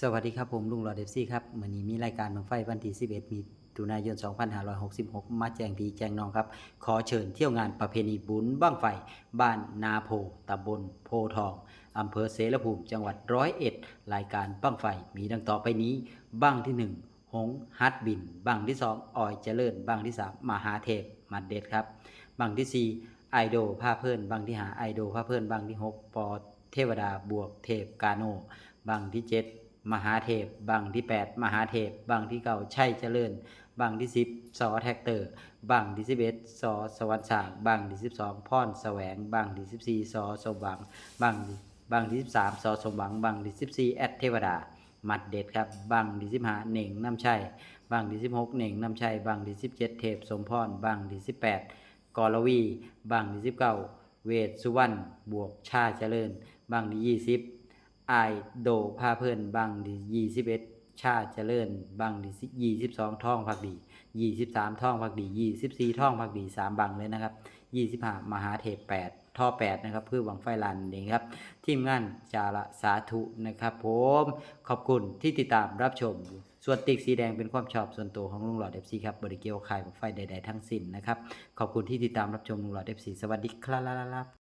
สวัสดีครับผมลุงหลอดเดฟซี่ครับวันนี้มีรายการบังไฟวันที่11 มีตุนายน 2566 มาแจ้งพีแจ้งน้องครับ ขอเชิญเที่ยวงานประเพณีบุญบ้างไฟ บ้านนาโพตำบลโพทอง อำเภอเสรภูมิ จังหวัดร้อยเอ็ด รายการบ้างไฟ มีดังต่อไปนี้ บ้างที่ 1 หงฮัดบิน บ้างที่ 2ออยเจริญ บ้างที่ 3 มหาเทพมัดเด็ดครับ บ้างที่ 4 ไอโดผ้าเพิ่นบางที่หาไอโดผ้าเพิ่นบางที่ 6 ปอเทวดาบวกเทพกาโน บางที่7มหาเทพบางที่8มหาเทพบางที่เก่าชัยเจริญบางที่10สอแท็กเตอร์บางที่11สอสวรรค์สางบางที่12พรแสวงบางที่14สอสมหวังบางที่บางที่13สอสมหวังบางที่14แอดเทวดามัดเด็ดครับบางที่15เหน่งน้ำชัยบางที่16เหน่งน้ำชัยบางที่17เจ็ดเทพสมพรบางที่18กรวีบางที่19เก้าเวทสุวรรณบวกชาเจริญบางที่20ไอายโดพาเพิ่นบางที่21ชาเจริญบางที่22ท่องพักดี23ท่องพักดี24ท่องพักดี3บังเลยนะครับ25มหาเทพ8ท่อ8นะครับเพื่อหวังไฟลันเองครับ ทีมงานจาระสาธุนะครับผมขอบคุณที่ติดตามรับชม ส่วนติ๊กสีแดงเป็นความชอบส่วนตัวของลุงหลอดเอฟซีครับบริเกียวขายของไฟใด ๆ ทั้งสิ้นนะครับ ขอบคุณที่ติดตามรับชมลุงหลอดเอฟซีสวัสดีครับ